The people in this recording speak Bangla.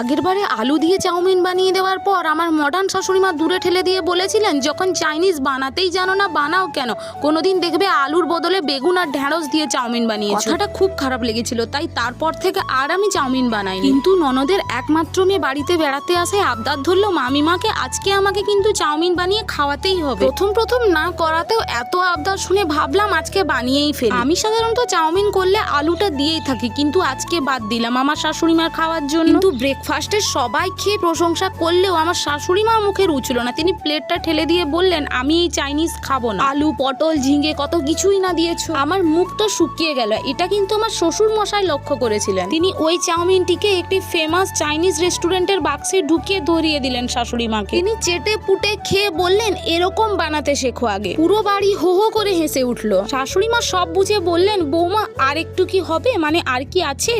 আগের বারে আলু দিয়ে চাউমিন বানিয়ে দেওয়ার পর আমার মডার্ন শাশুড়িমা দূরে ঠেলে দিয়ে বলেছিলেন, যখন চাইনিজ বানাতেই জানো না, বানাও কেন? কোনোদিন দেখবে আলুর বদলে বেগুন আর ঢ্যাঁড়স দিয়ে চাউমিন বানিয়ে কথাটা খুব খারাপ লেগেছিল, তাই তারপর থেকে আর আমি চাউমিন বানাই কিন্তু ননদের একমাত্র মেয়ে বাড়িতে বেড়াতে আসে আবদার ধরলো, মামিমাকে আজকে আমাকে কিন্তু চাউমিন বানিয়ে খাওয়াতেই হবে। প্রথম প্রথম না করাতেও এত আবদার শুনে ভাবলাম আজকে বানিয়েই ফেলি। আমি সাধারণত চাউমিন করলে আলুটা দিয়েই থাকি, কিন্তু আজকে বাদ দিলাম আমার শাশুড়িমার খাওয়ার জন্য। কিন্তু ব্রেকফাস্টে সবাই খেয়ে প্রশংসা করলেও আমার শাশুড়িমার মুখে রুচলো না। তিনি প্লেটটা ঠেলে দিয়ে বললেন, আমি এই চাইনিজ খাব না। আলু, পটল, ঝিঙে, কত কিছুই না দিয়েছ। আমার মুখটা শুকিয়ে গেল। এটা কিন্তু আমার শ্বশুর মশাই লক্ষ্য করেছিলেন। তিনি ওই চাউমিনটিকে একটি ফেমাস চাইনিজ রেস্টুরেন্টের বাক্সে ঢুকিয়ে ধরিয়ে দিলেন শাশুড়ি মাকে। তিনি চেটে পুটে খেয়ে বললেন, এরকম বানাতে শেখো আগে। পুরো বাড়ি হো হো করে হেসে উঠল। শাশুড়ি মা সব বুঝে বললেন, বৌমা আর একটু কি হবে? মানে আর কি আছে?